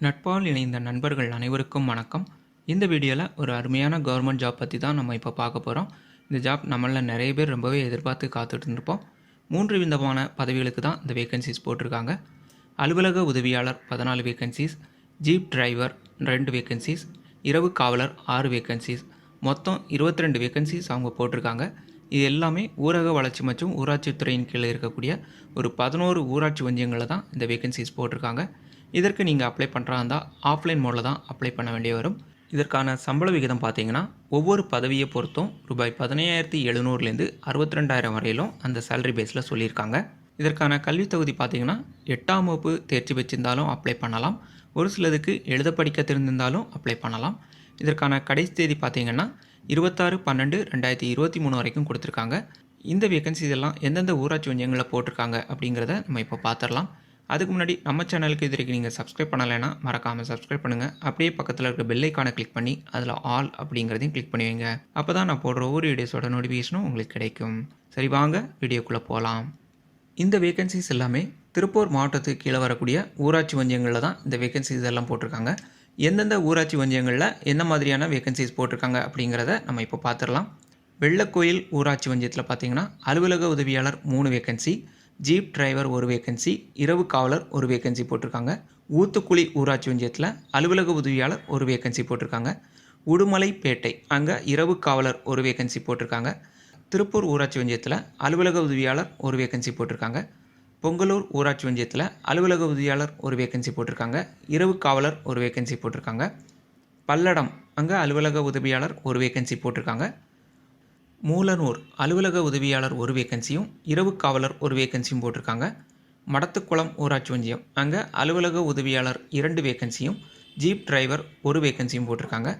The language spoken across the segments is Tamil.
நட்பால் இணைந்த நண்பர்கள் அனைவருக்கும் வணக்கம். இந்த வீடியோவில் ஒரு அருமையான கவர்மெண்ட் ஜாப் பற்றி தான் நம்ம இப்போ பார்க்க போகிறோம் இந்த ஜாப் நம்மளில் நிறைய பேர் ரொம்பவே எதிர்பார்த்து காத்துட்டு இருந்திருப்போம். மூன்று விதமான பதவிகளுக்கு தான் இந்த வேகன்சிஸ் போட்டிருக்காங்க. அலுவலக உதவியாளர் பதினாலு வேகன்சிஸ் ஜீப் டிரைவர் ரெண்டு வேகன்சிஸ் இரவு காவலர் ஆறு வேகன்சிஸ் மொத்தம் 22 ரெண்டு வேகன்சிஸ் அவங்க போட்டிருக்காங்க. இது எல்லாமே ஊரக வளர்ச்சி மற்றும் ஊராட்சித்துறையின் கீழே இருக்கக்கூடிய ஒரு பதினோரு ஊராட்சி ஒன்றியங்களில் தான் இந்த வேகன்சிஸ் போட்டிருக்காங்க. இதற்கு நீங்கள் அப்ளை பண்ணுறா இருந்தால் ஆஃப்லைன் மோடில் தான் அப்ளை பண்ண வேண்டிய வரும். இதற்கான சம்பள விகிதம் பார்த்தீங்கன்னா ஒவ்வொரு பதவியை பொறுத்தும் ரூபாய் பதினையாயிரத்தி எழுநூறுலேருந்து அறுபத்தி ரெண்டாயிரம் வரையிலும் அந்த சேலரி பேஸில் சொல்லியிருக்காங்க. இதற்கான கல்வித் தகுதி பார்த்தீங்கன்னா எட்டாம் வகுப்பு தேர்ச்சி பெற்றிருந்தாலும் அப்ளை பண்ணலாம். ஒரு சிலதுக்கு எழுத படிக்க தெரிந்திருந்தாலும் அப்ளை பண்ணலாம். இதற்கான கடைசி தேதி பார்த்தீங்கன்னா இருபத்தாறு பன்னெண்டு ரெண்டாயிரத்தி இருபத்தி மூணு வரைக்கும் கொடுத்துருக்காங்க. இந்த வேகன்சிஸ் எல்லாம் எந்தெந்த ஊராட்சி வங்கியங்களில் போட்டிருக்காங்க அப்படிங்கிறத நம்ம இப்போ பார்த்துடலாம் அதுக்கு முன்னாடி நம்ம சேனலுக்கு இது வரைக்கும் நீங்கள் சப்ஸ்கிரைப் பண்ணலைன்னா மறக்காமல் சப்ஸ்கிரைப் பண்ணுங்கள் அப்படியே பக்கத்தில் இருக்க பெல் கிளிக் பண்ணி அதில் ஆல் அப்படிங்கிறதையும் கிளிக் பண்ணி வைங்க. அப்போ தான் நான் போடுற ஒவ்வொரு வீடியோஸோட நோட்டிஃபிகேஷனும் உங்களுக்கு கிடைக்கும். சரி வாங்க வீடியோக்குள்ளே போகலாம் இந்த வேகன்சிஸ் எல்லாமே திருப்பூர் மாவட்டத்துக்கு கீழே வரக்கூடிய ஊராட்சி ஒன்றியங்களில் தான் இந்த வேகன்சிஸ் எல்லாம் போட்டிருக்காங்க. எந்தெந்த ஊராட்சி ஒன்றியங்களில் என்ன மாதிரியான வேகன்சிஸ் போட்டிருக்காங்க அப்படிங்கிறத நம்ம இப்போ பார்த்துடலாம். வெள்ளக்கோயில் ஊராட்சி ஒன்றியத்தில் பார்த்தீங்கன்னா அலுவலக உதவியாளர் மூணு வேகன்சி ஜீப் டிரைவர் ஒரு வேக்கன்சி இரவு காவலர் ஒரு வேகன்சி போட்டிருக்காங்க. ஊத்துக்குழி ஊராட்சி ஒன்றியத்தில் அலுவலக உதவியாளர் ஒரு வேக்கன்சி போட்டிருக்காங்க. உடுமலைப்பேட்டை அங்கே இரவு காவலர் ஒரு வேகன்சி போட்டிருக்காங்க. திருப்பூர் ஊராட்சி ஒன்றியத்தில் அலுவலக உதவியாளர் ஒரு வேகன்சி போட்டிருக்காங்க. பொங்கலூர் ஊராட்சி ஒன்றியத்தில் அலுவலக உதவியாளர் ஒரு வேகன்சி போட்டிருக்காங்க. இரவு காவலர் ஒரு வேகன்சி போட்டிருக்காங்க. பல்லடம் அங்கே அலுவலக உதவியாளர் ஒரு வேகன்சி போட்டிருக்காங்க. மூலனூர் அலுவலக உதவியாளர் ஒரு வேக்கன்சியும் இரவு காவலர் ஒரு வேக்கன்சியும் போட்டிருக்காங்க. மடத்துக்குளம் ஊராட்சி ஒன்றியம். அங்கே அலுவலக உதவியாளர் இரண்டு வேக்கன்சியும் ஜீப் டிரைவர் ஒரு வேக்கன்சியும் போட்டிருக்காங்க.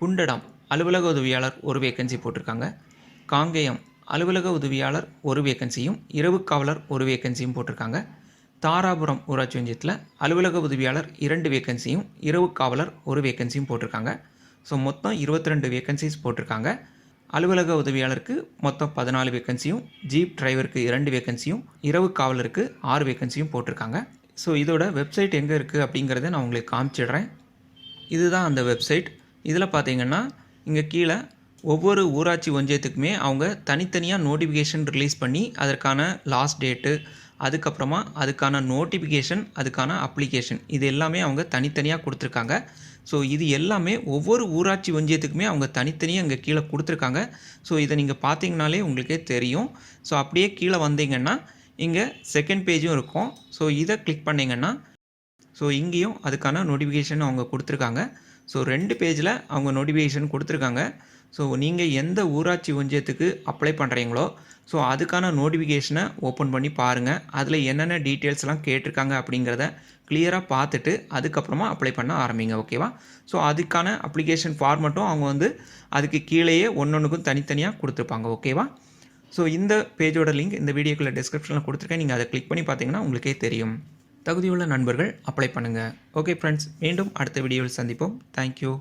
குண்டடம் அலுவலக உதவியாளர் ஒரு வேகன்சி போட்டிருக்காங்க. காங்கேயம் அலுவலக உதவியாளர் ஒரு வேக்கன்சியும் இரவு காவலர் ஒரு வேக்கன்சியும் போட்டிருக்காங்க. தாராபுரம் ஊராட்சி ஒன்றியத்தில் அலுவலக உதவியாளர் இரண்டு வேகன்சியும் இரவு காவலர் ஒரு வேகன்சியும் போட்டிருக்காங்க. ஸோ மொத்தம் இருபத்தி ரெண்டு வேக்கன்சிஸ் போட்டிருக்காங்க. அலுவலக உதவியாளருக்கு மொத்தம் பதினாலு வேகன்சியும் ஜீப் டிரைவருக்கு இரண்டு வேகன்சியும் இரவு காவலருக்கு ஆறு வேகன்சியும் போட்டிருக்காங்க. ஸோ இதோட வெப்சைட் எங்கே இருக்குது அப்படிங்கிறத நான் உங்களுக்கு காமிச்சிடுறேன். இதுதான் அந்த வெப்சைட் இதில் பார்த்தீங்கன்னா இங்கே கீழே ஒவ்வொரு ஊராட்சி ஒன்றியத்துக்குமே அவங்க தனித்தனியாக நோட்டிஃபிகேஷன் ரிலீஸ் பண்ணி அதற்கான லாஸ்ட் டேட்டு அதுக்கப்புறமா அதுக்கான நோட்டிஃபிகேஷன் அதுக்கான அப்ளிகேஷன் இது எல்லாமே அவங்க தனித்தனியாக கொடுத்துருக்காங்க. ஸோ இது எல்லாமே ஒவ்வொரு ஊராட்சி ஒன்றியத்துக்குமே அவங்க தனித்தனியாக அங்கே கீழே கொடுத்துருக்காங்க. ஸோ இதை நீங்கள் பார்த்தீங்கனாலே உங்களுக்கே தெரியும். ஸோ அப்படியே கீழே வந்தீங்கன்னா இங்கே செகண்ட் பேஜும் இருக்கும். ஸோ இதை கிளிக் பண்ணிங்கன்னா ஸோ இங்கேயும் அதுக்கான நோட்டிஃபிகேஷன் அவங்க கொடுத்துருக்காங்க. ஸோ ரெண்டு பேஜில் அவங்க நோட்டிஃபிகேஷன் கொடுத்துருக்காங்க. ஸோ நீங்கள் எந்த ஊராட்சி ஒன்றியத்துக்கு அப்ளை பண்ணுறீங்களோ ஸோ அதுக்கான நோட்டிஃபிகேஷனை ஓப்பன் பண்ணி பாருங்கள் அதில் என்னென்ன டீட்டெயில்ஸ்லாம் கேட்டிருக்காங்க அப்படிங்கிறத கிளியராக பார்த்துட்டு அதுக்கப்புறமா அப்ளை பண்ண ஆரம்பிங்க ஓகேவா ஸோ அதுக்கான அப்ளிகேஷன் ஃபார்மட்டும் அவங்க வந்து அதுக்கு கீழேயே ஒன்றொன்றுக்கும் தனித்தனியாக கொடுத்துருப்பாங்க ஓகேவா ஸோ இந்த பேஜோட லிங்க் இந்த வீடியோக்குள்ள டிஸ்கிரிப்ஷனில் கொடுத்துருக்கேன். நீங்கள் அதை கிளிக் பண்ணி பார்த்தீங்கன்னா உங்களுக்கே தெரியும். தகுதியுள்ள நண்பர்கள் அப்ளை பண்ணுங்கள் ஓகே ஃப்ரெண்ட்ஸ் மீண்டும் அடுத்த வீடியோவில் சந்திப்போம். தேங்க்யூ